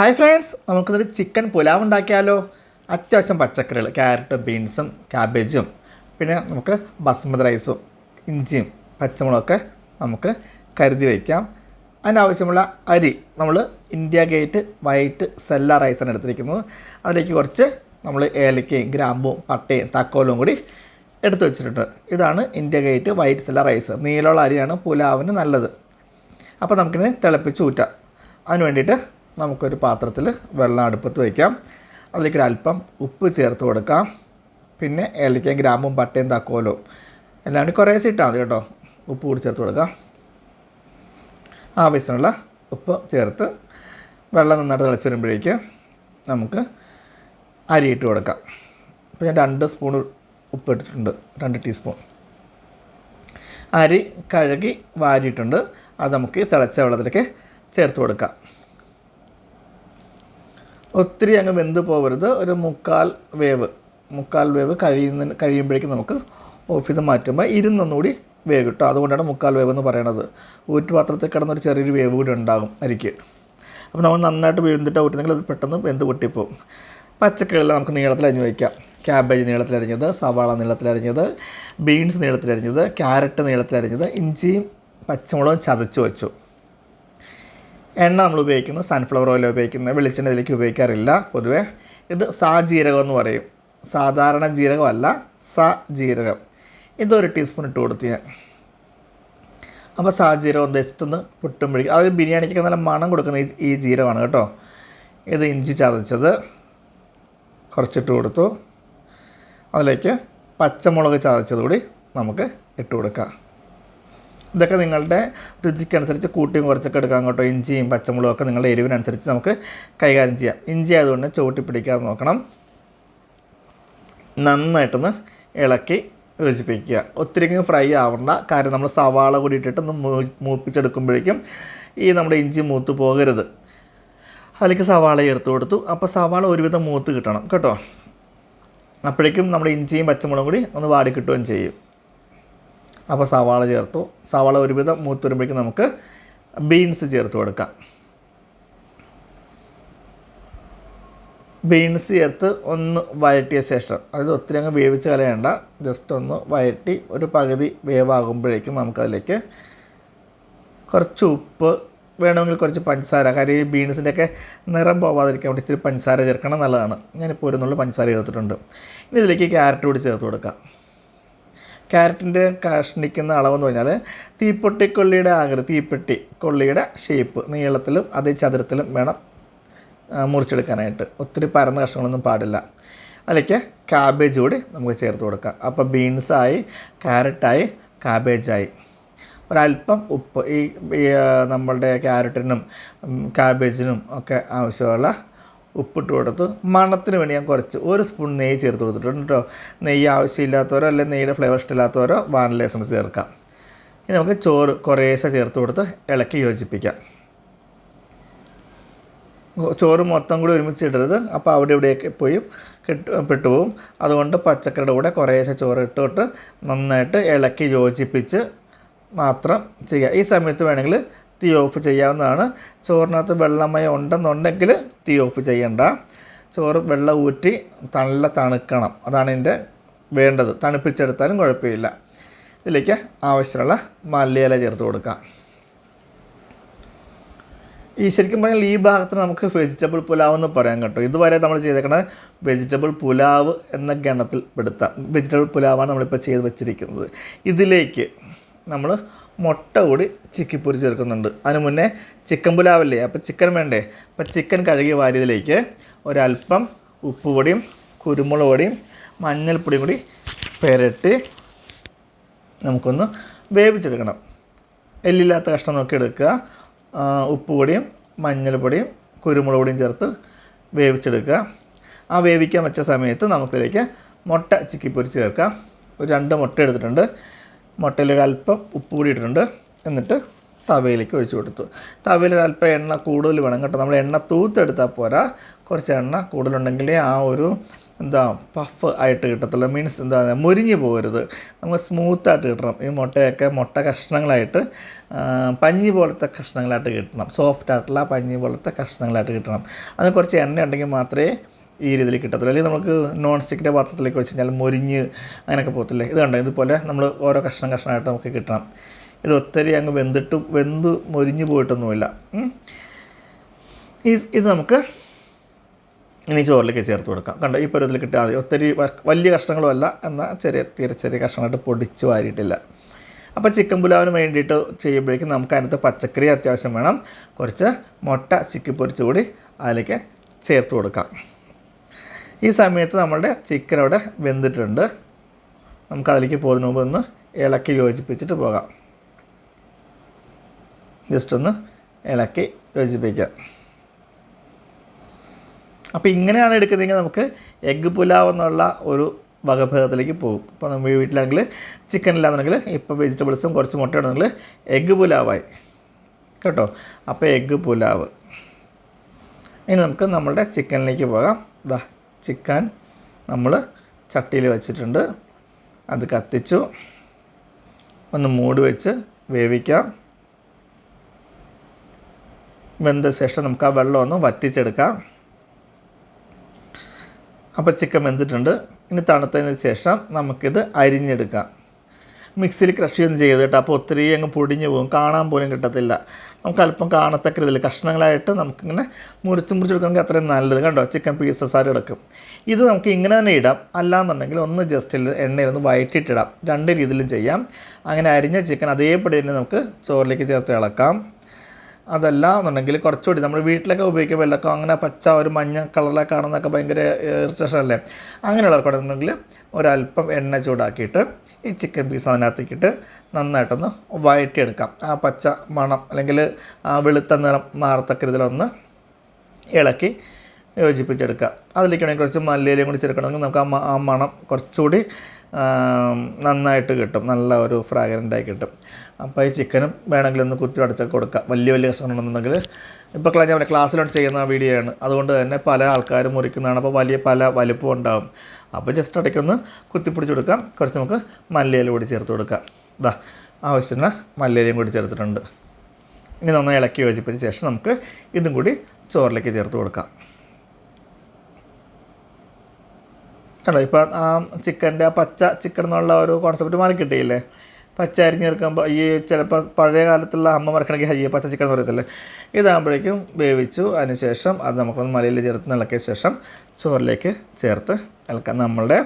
Hi friends നമുക്കിന്നൊരു chicken pulao ഉണ്ടാക്കിയാലോ? അത്യാവശ്യം പച്ചക്കറികൾ ക്യാരറ്റ് ബീൻസും ക്യാബേജും പിന്നെ നമുക്ക് ബസ്മതി റൈസും ഇഞ്ചിയും പച്ചമുളകൊക്കെ നമുക്ക് കരുതി വയ്ക്കാം അതിനാവശ്യമുള്ള അരി നമ്മൾ ഇന്ത്യ ഗേറ്റ് വൈറ്റ് സെല്ല റൈസാണ് എടുത്തിരിക്കുന്നത്. അതിലേക്ക് കുറച്ച് നമ്മൾ ഏലക്കയും ഗ്രാമ്പും പട്ടയും തക്കോലും കൂടി എടുത്തു വെച്ചിട്ടുണ്ട്. ഇതാണ് India Gate white sella rice നീളമുള്ള അരിയാണ് പുലാവിന് നല്ലത്. അപ്പോൾ നമുക്കിത് തിളപ്പിച്ച് ഊറ്റാം. അതിന് വേണ്ടിയിട്ട് നമുക്കൊരു പാത്രത്തിൽ വെള്ളം അടുപ്പത്ത് വയ്ക്കാം. അതിലേക്ക് ഒരല്പം ഉപ്പ് ചേർത്ത് കൊടുക്കാം. പിന്നെ ഏലക്കയും ഗ്രാമ്പും പട്ടയും തക്കോലും എല്ലാം കൂടി കുറേശ്ശെ ഇട്ടാൽ മതി കേട്ടോ. ഉപ്പ് കൂടി ചേർത്ത് കൊടുക്കാം. ആവശ്യമുള്ള ഉപ്പ് ചേർത്ത് വെള്ളം നന്നായിട്ട് തിളച്ച് വരുമ്പോഴേക്ക് നമുക്ക് അരി ഇട്ട് കൊടുക്കാം. ഇപ്പോൾ ഞാൻ രണ്ട് സ്പൂൺ ഉപ്പ് ഇട്ടിട്ടുണ്ട്. രണ്ട് ടീസ്പൂൺ. അരി കഴുകി വാരിയിട്ടുണ്ട്. അത് നമുക്ക് തിളച്ച വെള്ളത്തിലേക്ക് ചേർത്ത് കൊടുക്കാം. ഒത്തിരി അങ്ങ് വെന്ത് പോകരുത് ഒരു മുക്കാൽ വേവ് മുക്കാൽ വേവ് കഴിയുന്ന കഴിയുമ്പോഴേക്കും നമുക്ക് ഓഫ് ചെയ്ത് മാറ്റുമ്പോൾ ഇരുന്നൊന്നുകൂടി വേവ് കിട്ടും. അതുകൊണ്ടാണ് മുക്കാൽ വേവ് എന്ന് പറയണത്. ഊറ്റുപാത്രത്തിൽ കിടന്നൊരു ചെറിയൊരു വേവ് കൂടി ഉണ്ടാകും അരിക്ക്. അപ്പോൾ നമ്മൾ നന്നായിട്ട് വെന്തിട്ട് ഊറ്റുന്നെങ്കിൽ അത് പെട്ടെന്ന് വെന്ത് പൊട്ടിപ്പോവും. പച്ചക്കറികളെല്ലാം നമുക്ക് നീളത്തിൽ അരിഞ്ഞ് വയ്ക്കാം. ക്യാബേജ് നീളത്തിലരിഞ്ഞത് സവാള നീളത്തിൽ അരിഞ്ഞത് ബീൻസ് നീളത്തിൽ നീളത്തിലരിഞ്ഞത് ക്യാരറ്റ് നീളത്തിലരിഞ്ഞത് ഇഞ്ചിയും പച്ചമുളകും ചതച്ച് വെച്ചു. എണ്ണ നമ്മൾ ഉപയോഗിക്കുന്നത് സൺഫ്ലവർ ഓയിൽ ഉപയോഗിക്കുന്നത് വെളിച്ചെണ്ണ ഇതിലേക്ക് ഉപയോഗിക്കാറില്ല. പൊതുവേ ഇത് സാ ജീരകം എന്ന് പറയും. സാധാരണ ജീരകമല്ല സ ജീരകം ഇതൊരു ടീസ്പൂൺ ഇട്ട് കൊടുത്ത് ഞാൻ. അപ്പോൾ സാ ജീരകം ജസ്റ്റ് ഒന്ന് പൊട്ടുമ്പോഴേക്കും അതായത് ബിരിയാണിക്കൊക്കെ നല്ല മണം കൊടുക്കുന്ന ഈ ജീരകമാണ് കേട്ടോ. ഇത് ഇഞ്ചി ചതച്ചത് കുറച്ചിട്ട് കൊടുത്തു. അതിലേക്ക് പച്ചമുളക് ചതച്ചത് കൂടി നമുക്ക് ഇട്ട് കൊടുക്കാം. ഇതൊക്കെ നിങ്ങളുടെ രുചിക്കനുസരിച്ച് കൂട്ടിയും കുറച്ചൊക്കെ എടുക്കാം കേട്ടോ. ഇഞ്ചിയും പച്ചമുളകും ഒക്കെ നിങ്ങളുടെ എരിവിനനുസരിച്ച് നമുക്ക് കൈകാര്യം ചെയ്യാം. ഇഞ്ചി ആയതുകൊണ്ട് ചുവട്ടി പിടിക്കാതെ നോക്കണം. നന്നായിട്ടൊന്ന് ഇളക്കി യോജിപ്പിക്കുക. ഒത്തിരി ഫ്രൈ ആവണ്ട. കാര്യം നമ്മൾ സവാള കൂടി ഇട്ടിട്ട് ഒന്ന് മൂ- മൂപ്പിച്ചെടുക്കുമ്പോഴേക്കും ഈ നമ്മുടെ ഇഞ്ചി മൂത്ത് പോകരുത്. അതിലേക്ക് സവാള ചേർത്ത് കൊടുത്തു. അപ്പോൾ സവാള ഒരുവിധം മൂത്ത് കിട്ടണം കേട്ടോ. അപ്പോഴേക്കും നമ്മുടെ ഇഞ്ചിയും പച്ചമുളകും കൂടി ഒന്ന് വാടി കിട്ടുകയും ചെയ്യും. അപ്പോൾ സവാള ചേർത്തു. സവാള ഒരുവിധം മൂത്ത് വരുമ്പോഴേക്കും നമുക്ക് ബീൻസ് ചേർത്ത് കൊടുക്കാം. ബീൻസ് ചേർത്ത് ഒന്ന് വഴറ്റിയ ശേഷം അതായത് ഒത്തിരി അങ്ങ് വേവിച്ച് കളയണ്ട ജസ്റ്റ് ഒന്ന് വഴറ്റി ഒരു പകുതി വേവാകുമ്പോഴേക്കും നമുക്കതിലേക്ക് കുറച്ച് ഉപ്പ് വേണമെങ്കിൽ കുറച്ച് പഞ്ചസാര കാര്യം ഈ ബീൻസിന്റെയൊക്കെ നിറം പോവാതിരിക്കാൻ വേണ്ടി ഇത്തിരി പഞ്ചസാര ചേർക്കണം നല്ലതാണ് ഞാനിപ്പോൾ ഒരു നുള്ളിൽ പഞ്ചസാര ചേർത്തിട്ടുണ്ട്. ഇനി ഇതിലേക്ക് ക്യാരറ്റ് കൂടി ചേർത്ത് കൊടുക്കാം. ക്യാരറ്റിന്റെ കഷ്ണിക്കുന്ന അളവെന്ന് പറഞ്ഞാൽ തീപ്പൊട്ടി കൊള്ളിയുടെ ആകൃതി തീപ്പെട്ടി കൊള്ളിയുടെ ഷേപ്പ് നീളത്തിലും അതേ ചതുരത്തിലും വേണം മുറിച്ചെടുക്കാനായിട്ട്. ഒത്തിരി പരന്ന കഷ്ണങ്ങളൊന്നും പാടില്ല. അതിലേക്ക് കാബേജ് കൂടി നമുക്ക് ചേർത്ത് കൊടുക്കാം. അപ്പോൾ ബീൻസായി ക്യാരറ്റായി കാബേജായി ഒരല്പം ഉപ്പ് ഈ നമ്മളുടെ ക്യാരറ്റിനും കാബേജിനും ഒക്കെ ആവശ്യമുള്ള ഉപ്പിട്ട് കൊടുത്ത് മണത്തിന് വേണ്ടി ഞാൻ കുറച്ച് ഒരു സ്പൂൺ നെയ്യ് ചേർത്ത് കൊടുത്തിട്ടുണ്ട് കേട്ടോ. നെയ്യ് ആവശ്യമില്ലാത്തവരോ അല്ലെങ്കിൽ നെയ്യുടെ ഫ്ലേവർ ഇഷ്ടമില്ലാത്തവരോ വാനില എസൻസ് ചേർക്കാം. ഇനി നമുക്ക് ചോറ് കുറേശ്ശെ ചേർത്ത് കൊടുത്ത് ഇളക്കി യോജിപ്പിക്കാം. ചോറ് മൊത്തം കൂടി ഒരുമിച്ച് ഇടരുത്. അപ്പോൾ അവിടെ ഇവിടെയൊക്കെ പോയി കെട്ട് പെട്ടുപോകും അതുകൊണ്ട് പച്ചക്കറിയുടെ കൂടെ കുറേശ്ശെ ചോറ് ഇട്ടിട്ട് നന്നായിട്ട് ഇളക്കി യോജിപ്പിച്ച് മാത്രം ചെയ്യുക ഈ സമയത്ത് വേണമെങ്കിൽ തീ ഓഫ് ചെയ്യാവുന്നതാണ്. ചോറിനകത്ത് വെള്ളമയം ഉണ്ടെന്നുണ്ടെങ്കിൽ തീ ഓഫ് ചെയ്യണ്ട. ചോറ് വെള്ളം ഊറ്റി നല്ല തണുക്കണം. അതാണ് ഇതിന്റെ വേണ്ടത്. തണുപ്പിച്ചെടുത്താലും കുഴപ്പമില്ല. ഇതിലേക്ക് ആവശ്യമുള്ള മല്ലിയില ചേർത്ത് കൊടുക്കാം. ഈ ശരിക്കും പറഞ്ഞാൽ ഈ ഭാഗത്തിന് നമുക്ക് വെജിറ്റബിൾ പുലാവ് എന്ന് പറയാൻ കേട്ടോ. ഇതുവരെ നമ്മൾ ചെയ്തേക്കുന്നത് വെജിറ്റബിൾ പുലാവ് എന്ന ഗണത്തിൽ പെടുത്താം. വെജിറ്റബിൾ പുലാവാണ് നമ്മളിപ്പോൾ ചെയ്ത് വെച്ചിരിക്കുന്നത്. ഇതിലേക്ക് നമ്മൾ മുട്ട കൂടി ചിക്കിപ്പൊരി ചേർക്കുന്നുണ്ട്. അതിന് മുന്നേ ചിക്കൻ പുലാവല്ലേ? അപ്പോൾ ചിക്കൻ വേണ്ടേ? അപ്പോൾ ചിക്കൻ കഴുകി വാരിയതിലേക്ക് ഒരല്പം ഉപ്പുപൊടിയും കുരുമുളക് പൊടിയും മഞ്ഞൾപ്പൊടിയും കൂടി പെരട്ടി നമുക്കൊന്ന് വേവിച്ചെടുക്കണം. എല്ലില്ലാത്ത കഷ്ണം നോക്കി എടുക്കുക. ഉപ്പുപൊടിയും ഉപ്പ് പൊടിയും മഞ്ഞൾപ്പൊടിയും കുരുമുളക് പൊടിയും ചേർത്ത് വേവിച്ചെടുക്കുക. ആ വേവിക്കാൻ വെച്ച സമയത്ത് നമുക്കിതിലേക്ക് മുട്ട ചിക്കി പൊരിച്ച് ചേർക്കാം. ഒരു രണ്ട് മുട്ട എടുത്തിട്ടുണ്ട്. മുട്ടയിൽ ഒരല്പം ഉപ്പ് കൂടി ഇട്ടിട്ടുണ്ട്. എന്നിട്ട് തവയിലേക്ക് ഒഴിച്ചു കൊടുത്തു. തവയിൽ ഒരല്പം എണ്ണ കൂടുതൽ വേണം കേട്ടോ. നമ്മൾ എണ്ണ തൂത്തെടുത്താൽ പോരാ. കുറച്ച് എണ്ണ കൂടുതലുണ്ടെങ്കിലേ ആ ഒരു എന്താ പഫ് ആയിട്ട് കിട്ടത്തുള്ളൂ. മീൻസ് എന്താ മുരിഞ്ഞ് പോകരുത്. നമുക്ക് സ്മൂത്തായിട്ട് കിട്ടണം. ഈ മുട്ടയൊക്കെ മുട്ട കഷ്ണങ്ങളായിട്ട് പഞ്ഞി പോലത്തെ കഷ്ണങ്ങളായിട്ട് കിട്ടണം. സോഫ്റ്റ് ആയിട്ടുള്ള പഞ്ഞി പോലത്തെ കഷ്ണങ്ങളായിട്ട് കിട്ടണം. അതിന് കുറച്ച് എണ്ണ ഉണ്ടെങ്കിൽ മാത്രമേ ഈ രീതിയിൽ കിട്ടത്തുള്ളൂ അല്ലെങ്കിൽ നമുക്ക് നോൺ സ്റ്റിക്കിന്റെ പാത്രത്തിലേക്ക് വെച്ച് കഴിഞ്ഞാൽ മൊരിഞ്ഞ് അങ്ങനെയൊക്കെ പോകത്തില്ലേ? ഇത് കണ്ടോ? ഇതുപോലെ നമ്മൾ ഓരോ കഷ്ണം കഷ്ണമായിട്ട് നമുക്ക് കിട്ടണം. ഇത് ഒത്തിരി അങ്ങ് വെന്തിട്ട് വെന്ത് മൊരിഞ്ഞ് പോയിട്ടൊന്നുമില്ല. ഇത് നമുക്ക് ഇനി ചോറിലേക്ക് ചേർത്ത് കൊടുക്കാം. കണ്ടോ? ഈ പരുവത്തിൽ കിട്ടിയാൽ മതി. ഒത്തിരി വലിയ കഷ്ണങ്ങളുമല്ല. എന്നാൽ ചെറിയ തീരെ ചെറിയ കഷ്ണമായിട്ട് പൊടിച്ച് വാരിയിട്ടില്ല. അപ്പോൾ ചിക്കൻ പുലാവിന് വേണ്ടിയിട്ട് ചെയ്യുമ്പോഴേക്കും നമുക്ക് അതിനകത്ത് പച്ചക്കറി അത്യാവശ്യം വേണം. കുറച്ച് മുട്ട ചിക്കി പൊരിച്ചുകൂടി അതിലേക്ക് ചേർത്ത് കൊടുക്കാം. ഈ സമയത്ത് നമ്മളുടെ ചിക്കൻ അവിടെ വെന്തിട്ടുണ്ട്. നമുക്ക് അതിലേക്ക് മുമ്പ് ഒന്ന് ഇളക്കി യോജിപ്പിച്ചിട്ട് പോകാം. ജസ്റ്റ് ഒന്ന് ഇളക്കി യോജിപ്പിക്കാം അപ്പോൾ ഇങ്ങനെയാണ് എടുക്കുന്നതെങ്കിൽ നമുക്ക് എഗ്ഗ് പുലാവ് എന്നുള്ള ഒരു വകഭേദത്തിലേക്ക് പോകും. ഇപ്പോൾ നമ്മൾ വീട്ടിലാണെങ്കിൽ ചിക്കൻ ഇല്ലാന്നുണ്ടെങ്കിൽ ഇപ്പോൾ വെജിറ്റബിൾസും കുറച്ച് മുട്ടയാണെങ്കിൽ എഗ്ഗ് പുലാവായി. കേട്ടോ? അപ്പോൾ എഗ്ഗ് പുലാവ്. ഇനി നമുക്ക് നമ്മളുടെ ചിക്കനിലേക്ക് പോകാം. ഇതാ ചിക്കൻ നമ്മൾ ചട്ടിയിൽ വെച്ചിട്ടുണ്ട്. അത് കത്തിച്ചു. ഒന്ന് മൂടി വെച്ച് വേവിക്കാം. വെന്ത ശേഷം നമുക്ക് ആ വെള്ളം ഒന്ന് വറ്റിച്ചെടുക്കാം. അപ്പോൾ ചിക്കൻ വെന്തിട്ടുണ്ട്. ഇനി തണുത്തതിന് ശേഷം നമുക്കിത് അരിഞ്ഞെടുക്കാം. മിക്സിയിൽ ക്രഷ് ചെയ്യൊന്നും ചെയ്ത് കേട്ടോ. അപ്പോൾ ഒത്തിരി അങ്ങ് പൊടിഞ്ഞു പോകും. കാണാൻ പോലും കിട്ടത്തില്ല. നമുക്ക് അല്പം കാണത്തക്ക രീതിയിൽ കഷ്ണങ്ങളായിട്ട് നമുക്കിങ്ങനെ മുറിച്ച് മുറിച്ചെടുക്കണമെങ്കിൽ അത്രയും നല്ലത്. കണ്ടോ? ചിക്കൻ പീസസ് ആയിട്ട് കിടക്കും ഇത് നമുക്ക് ഇങ്ങനെ തന്നെ ഇടാം. അല്ലാന്നുണ്ടെങ്കിൽ ഒന്ന് ജസ്റ്റ് എണ്ണയിലൊന്ന് വയറ്റിയിട്ടിടാം രണ്ട് രീതിയിലും ചെയ്യാം. അങ്ങനെ അരിഞ്ഞ ചിക്കൻ അതേപടി തന്നെ നമുക്ക് ചോറിലേക്ക് ചേർത്ത് ഇളക്കാം. അതല്ല എന്നുണ്ടെങ്കിൽ കുറച്ചുകൂടി നമ്മൾ വീട്ടിലൊക്കെ ഉപയോഗിക്കുമ്പോൾ എല്ലാം അങ്ങനെ പച്ച ഒരു മഞ്ഞ കളറിലൊക്കെ കാണുന്നതൊക്കെ ഭയങ്കര ഇറിറ്റേഷൻ അല്ലേ? അങ്ങനെയുള്ളവർക്കൂടെ ഉണ്ടെങ്കിൽ ഒരല്പം എണ്ണ ചൂടാക്കിയിട്ട് ഈ ചിക്കൻ പീസ് അതിനകത്തേക്കിട്ട് നന്നായിട്ടൊന്ന് വഴറ്റിയെടുക്കാം ആ പച്ച മണം അല്ലെങ്കിൽ ആ വെളുത്ത നിറം മാറത്തക്ക രീതിയിലൊന്ന് ഇളക്കി യോജിപ്പിച്ചെടുക്കുക. അതിലേക്ക് കുറച്ച് മല്ലിയിലയും കൂടി ചേർക്കണമെങ്കിൽ നമുക്ക് ആ മണം കുറച്ചുകൂടി നന്നായിട്ട് കിട്ടും. നല്ല ഒരു ഫ്രാഗ്രന്റായി കിട്ടും. അപ്പോൾ ഈ ചിക്കനും വേണമെങ്കിൽ ഒന്ന് കുത്തി അടച്ചൊക്കെ കൊടുക്കുക വലിയ വലിയ കഷ്ണങ്ങളുണ്ടെന്നുണ്ടെങ്കിൽ ഇപ്പോൾ ഞാൻ ക്ലാസ്സിലോട്ട് ചെയ്യുന്ന വീഡിയോ ആണ്. അതുകൊണ്ട് തന്നെ പല ആൾക്കാരും മുറിക്കുന്നതാണ്. അപ്പോൾ വലിയ പല വലിപ്പം ഉണ്ടാകും അപ്പോൾ ജസ്റ്റ് ഇടയ്ക്കൊന്ന് കുത്തിപ്പിടിച്ച് കൊടുക്കാം. കുറച്ച് നമുക്ക് മല്ലിയില കൂടി ചേർത്ത് കൊടുക്കാം. ഇതാ ആവശ്യത്തിന് മല്ലിയിലയും കൂടി ചേർത്തിട്ടുണ്ട്. ഇനി നന്നായി ഇളക്കി യോജിപ്പിച്ച ശേഷം നമുക്ക് ഇതും കൂടി ചോറിലേക്ക് ചേർത്ത് കൊടുക്കാം. കണ്ടോ? ഇപ്പോൾ ആ ചിക്കന്റെ ആ പച്ച ചിക്കൻ എന്നുള്ള ഒരു കോൺസെപ്റ്റ് മാറി കിട്ടിയില്ലേ? പച്ച അരിഞ്ഞ് ചേർക്കുമ്പോൾ ഈ ചിലപ്പോൾ പഴയ കാലത്തുള്ള അമ്മ മറക്കണമെങ്കിൽ ഹയ്യ പച്ച ചിക്കൻ എന്ന് പറയത്തില്ലേ? ഇതാകുമ്പോഴേക്കും വേവിച്ചു. അതിന് ശേഷം അത് നമുക്കൊന്ന് മലയിൽ ചേർത്ത് ഇളക്കിയ ശേഷം ചോറിലേക്ക് ചേർത്ത് ഇളക്കാം. നമ്മളുടെ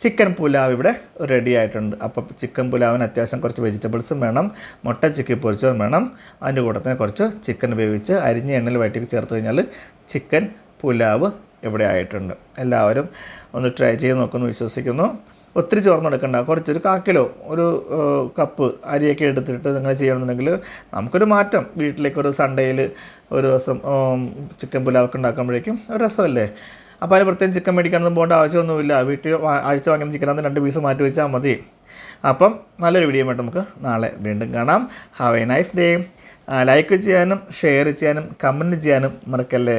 ചിക്കൻ പുലാവ് ഇവിടെ റെഡി ആയിട്ടുണ്ട്. അപ്പോൾ ചിക്കൻ പുലാവിന് അത്യാവശ്യം കുറച്ച് വെജിറ്റബിൾസും വേണം. മുട്ട ചിക്കൻ പൊരിച്ചതും വേണം. അതിന്റെ കൂട്ടത്തിന് കുറച്ച് ചിക്കൻ വേവിച്ച് അരിഞ്ഞ എണ്ണയിൽ വയറ്റിക്ക് ചേർത്ത് കഴിഞ്ഞാൽ ചിക്കൻ പുലാവ് ഇവിടെ ആയിട്ടുണ്ട്. എല്ലാവരും ഒന്ന് ട്രൈ ചെയ്ത് നോക്കുമെന്ന് വിശ്വസിക്കുന്നു. ഒത്തിരി ചോർന്നെടുക്കണ്ട. കുറച്ചൊരു കാക്കിലോ ഒരു കപ്പ് അരിയൊക്കെ എടുത്തിട്ട് നിങ്ങൾ ചെയ്യണമെന്നുണ്ടെങ്കിൽ നമുക്കൊരു മാറ്റം. വീട്ടിലേക്ക് ഒരു സൺഡേയിൽ ഒരു ദിവസം ചിക്കൻ പുലാവൊക്കെ ഉണ്ടാക്കുമ്പോഴേക്കും ഒരു രസമല്ലേ? അപ്പോൾ അതിന് പ്രത്യേകം ചിക്കൻ മേടിക്കാനൊന്നും പോകേണ്ട ആവശ്യമൊന്നുമില്ല. വീട്ടിൽ ആഴ്ച വാങ്ങുന്ന ചിക്കനകത്ത് രണ്ട് പീസ് മാറ്റി വെച്ചാൽ മതി. അപ്പം നല്ലൊരു വീഡിയോ ആയിട്ട് നമുക്ക് നാളെ വീണ്ടും കാണാം. Have a nice day like ചെയ്യാനും ഷെയർ ചെയ്യാനും കമന്റ് ചെയ്യാനും മറക്കല്ലേ?